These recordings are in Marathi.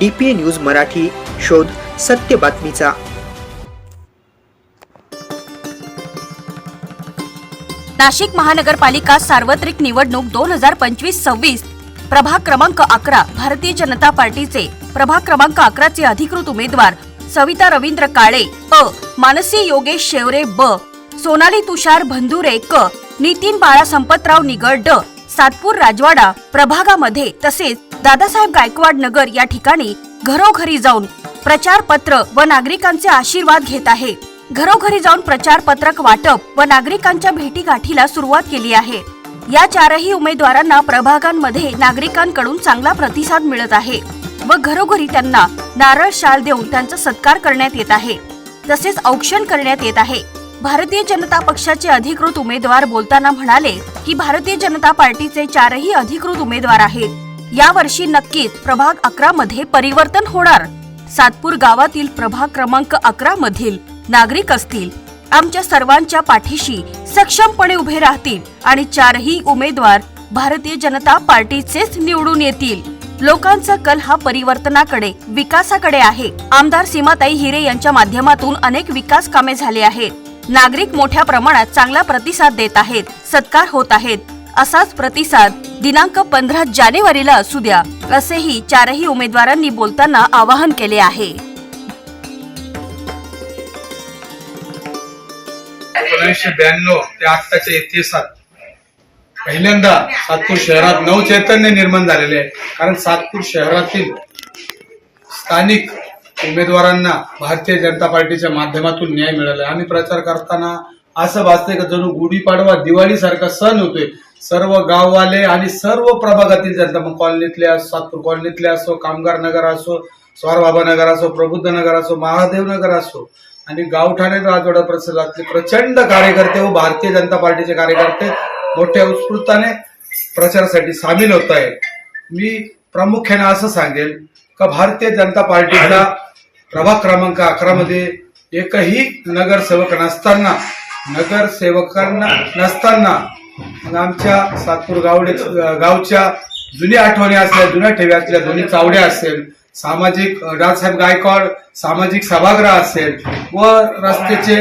डीपीए न्यूज मराठी शोध सत्य बातमीचा. नाशिक महानगरपालिका सार्वत्रिक निवडणूक दोन हजार पंचवीस सव्वीस प्रभाग क्रमांक अकरा भारतीय जनता पार्टीचे प्रभाग क्रमांक अकराचे अधिकृत उमेदवार सविता रवींद्र काळे अ मानसी योगेश शेवरे ब. सोनाली तुषार भंधुरे क. नितीन बाळा संपतराव निगड ड. सातपूर राजवाडा प्रभागामध्ये तसेच दादासाहेब गायकवाड नगर या ठिकाणी घरोघरी जाऊन प्रचार पत्र व नागरिकांचे आशीर्वाद घेत आहे. घरोघरी जाऊन प्रचार पत्रक वाटप व नागरिकांच्या भेटीगाठीला सुरुवात केली आहे. या चारही उमेदवारांना प्रभागांमध्ये नागरिकांकडून चांगला प्रतिसाद मिळत आहे व घरोघरी त्यांना नारळ शाल देऊन त्यांचा सत्कार करण्यात येत आहे. तसेच औक्षण करण्यात येत आहे. भारतीय जनता पक्षाचे अधिकृत उमेदवार बोलताना म्हणाले की भारतीय जनता पार्टीचे चारही अधिकृत उमेदवार आहेत. यावर्षी नक्कीच प्रभाग अकरा मध्ये परिवर्तन होणार. सातपूर गावातील प्रभाग क्रमांक अकरा मधील नागरिक असतील. आमच्या सर्वांच्या पाठीशी सक्षमपणे उभे राहतील आणि चारही उमेदवार भारतीय जनता पार्टीचेच निवडून येतील. लोकांचा कल हा परिवर्तनाकडे विकासाकडे आहे. आमदार सीमाताई हिरे यांच्या माध्यमातून अनेक विकास कामे झाले आहेत. नागरिक मोठ्या प्रमाणात चांगला प्रतिसाद देत आहेत सत्कार होत आहेत. असाच प्रतिसाद दिनांक पंधरा जानेवारीला असू द्या. असेही चारही उमेदवारांनी बोलताना आवाहन केले आहे. एकोणीसशे ब्याण्णव ते आत्ताच्या इतिहासात पहिल्यांदा सातपूर शहरात नवचैतन्य निर्माण झालेले आहे. कारण सातपूर शहरातील स्थानिक उमेदवारांना भारतीय जनता पार्टीच्या माध्यमातून न्याय मिळाला. आहे. आम्ही प्रचार करताना असं भासतंय का? जणू गुढीपाडवा दिवाळीसारखा सण होतोय. सर्व गाववाले आणि सर्व प्रभागातील जनता मग कॉलनीतले असो सातपूर कॉलनीतले असो कामगार नगर असो स्वारबाबा नगर असो प्रबुद्ध नगर असो महादेव नगर असो आणि गावठाणे राजवाडा परिसरातले प्रचंड कार्यकर्ते व भारतीय जनता पार्टीचे कार्यकर्ते मोठ्या उत्स्फूर्ताने प्रचारासाठी सामील होत आहेत. मी प्रामुख्याने असं सांगेल का भारतीय जनता पार्टीचा प्रभाग क्रमांक अकरा मध्ये एकही नगरसेवक नसताना नगरसेवकांना नसताना मग आमच्या सातपूर गावडे गावच्या जुन्या आठवणी असल्या जुन्या ठेवी असल्या दोन्ही चावड्या असेल सामाजिक राजसाहेब गायकवाड सामाजिक सभागृह असेल व रस्त्याचे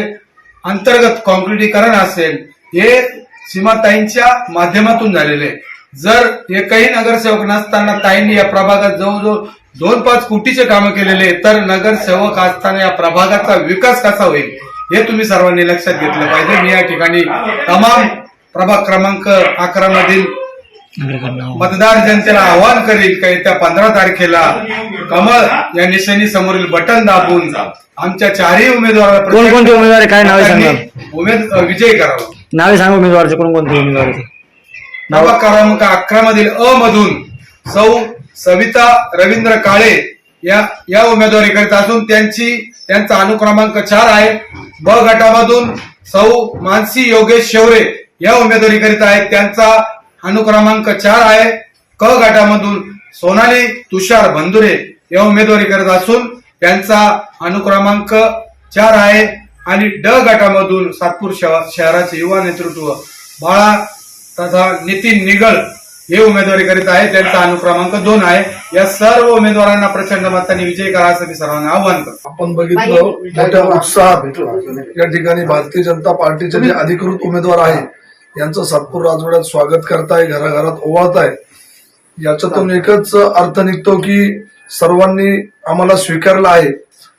अंतर्गत कॉन्क्रिटीकरण असेल हे सीमाताईंच्या माध्यमातून झालेले आहे. जर एकही नगरसेवक नसताना ताईंनी या प्रभागात जवळजवळ दोन पाच कोटीचे कामं केलेले तर नगरसेवक असताना या प्रभागाचा विकास कसा होईल हे तुम्ही सर्वांनी लक्षात घेतलं पाहिजे मी या ठिकाणी तमाम प्रभाग क्रमांक अकरा मधील मतदार जनतेला आवाहन करील का येत्या पंधरा तारखेला कमळ या निशाणी समोरील बटन दाबून आमच्या चारही उमेदवाराला कोणकोणते उमेदवार आहे? काय नावे सांगा? उमेद विजयी करावा नावे सांगा उमेदवारचे कोणकोणते उमेदवार आहेत? प्रभाग क्रमांक अकरा मधील अ मधून सौ सविता रवींद्र काळे या या उमेदवारी करीत असून त्यांची त्यांचा अनुक्रमांक चार आहे ब गटामधून सौ मानसी योगेश शेवरे या उमेदवारी करीत आहेत त्यांचा अनुक्रमांक चार आहे. क गटामधून सोनाली तुषार भंदुरे या उमेदवारी करत असून त्यांचा अनुक्रमांक चार आहे. आणि ड गटामधून सातपूर शहराचे युवा नेतृत्व बाळा तथा नितीन निगळ हे उमेदवारी करीत आहे. त्यांचा अनुक्रमांक दोन आहे. या सर्व उमेदवारांना प्रचंड मताने विजय करा असं मी सर्वांना आव्हान करतो. आपण बघितलं मोठ्या भेटला या ठिकाणी भारतीय जनता पार्टीचे जे अधिकृत उमेदवार आहे यांचं सातपूर राजवाड्यात स्वागत करताय घराघरात ओवाळताय. याच्यातून एकच अर्थ निघतो की सर्वांनी आम्हाला स्वीकारलं आहे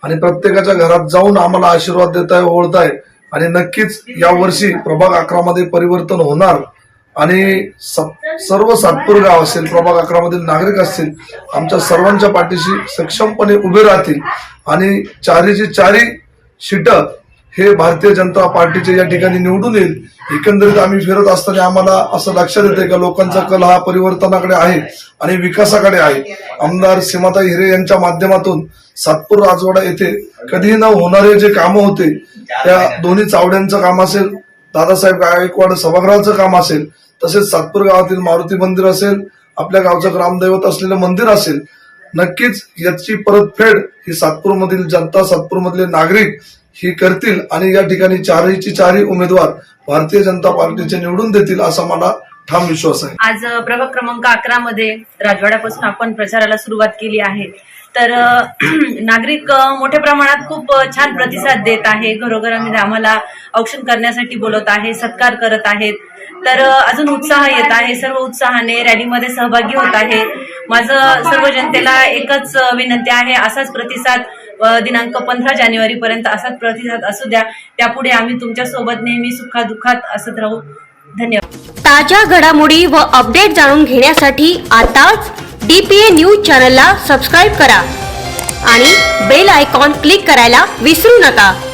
आणि प्रत्येकाच्या घरात जाऊन आम्हाला आशीर्वाद देताय ओळताय आणि नक्कीच यावर्षी प्रभाग अकरा मध्ये परिवर्तन होणार. आणि स- सर्व सातपूर गाव असेल प्रभाग अकरा मधील नागरिक असतील आमच्या सर्वांच्या पाठीशी सक्षमपणे उभे राहतील. आणि चारीची चारी शिट हे भारतीय जनता पार्टीचे या ठिकाणी निवडून येईल. एकंदरीत आम्ही फिरत असताना आम्हाला असं लक्षात येते का लोकांचा कल हा परिवर्तनाकडे आहे आणि विकासाकडे आहे. आमदार सीमाताई हिरे यांच्या माध्यमातून सातपूर राजवाडा येथे कधीही न होणारे जे कामं होते त्या दोन्ही चावड्यांचं काम असेल दादासाहेब गायकवाड सभागृहाचं काम असेल तसेच सातपूर गावातील मारुती मंदिर असेल आपल्या गावचं ग्रामदैवत असलेलं मंदिर असेल नक्कीच याची परतफेड ही सातपूर मधील जनता सातपूर मधले नागरिक ही करतील आणि या ठिकाणी चारहीची चारही उमेदवार भारतीय जनता पार्टीचे निवडून देतील असा मला ठाम विश्वास आहे. आज प्रभाग क्रमांक अकरा मध्ये राजवाड्यापासून आपण प्रचाराला सुरुवात केली आहे. तर नागरिक मोठ्या प्रमाणात खूप छान प्रतिसाद देत आहे. घरोघरामध्ये आम्हाला औक्षण करण्यासाठी बोलत आहे सत्कार करत आहेत. तर अजून उत्साह येत आहे. सर्व उत्साहाने रॅलीमध्ये सहभागी होत आहे. माझं सर्व जनतेला एकच विनंती आहे असाच प्रतिसाद दिनांक पंधरा जानेवारी पर्यंत असाच प्रतिसाद असू द्या. त्यापुढे आम्ही तुमच्यासोबत नेहमी सुखादुखात असत राहू. धन्यवाद. ताज्या घडामोडी व अपडेट जाणून घेण्यासाठी आताच डीपीए न्यूज चॅनलला सबस्क्राईब करा. आणि बेल आयकॉन क्लिक करायला विसरू नका.